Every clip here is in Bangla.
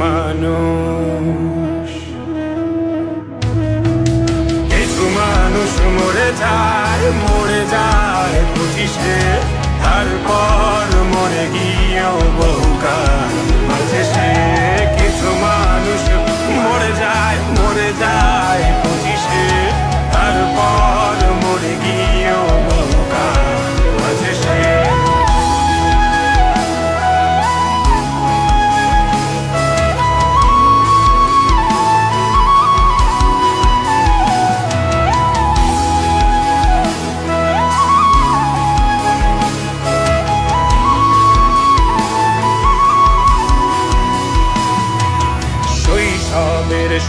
মানুষ। কিছু মানুষ মরে যায় মরে যায় পঁচিশে। তারপর মরে গিয়েও বহুকাল।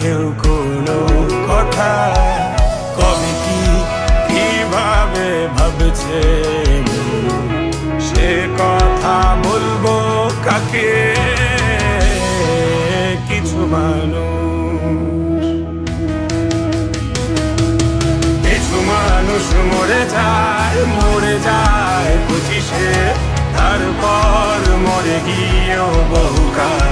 কেউ কোনো কথা কবে কি কীভাবে ভাবছে সে কথা বলব কাকে? কিছু মানুষ। কিছু মানুষ মরে যায় মরে যায় পঁচিশে তারপর মরে গিয়েও বহুকাল।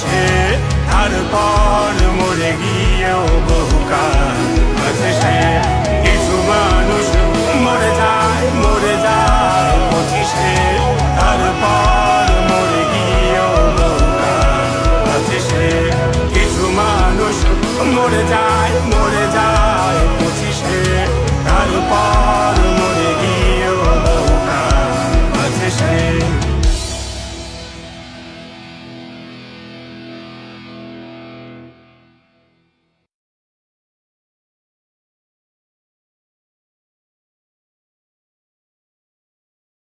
মিশে তারপর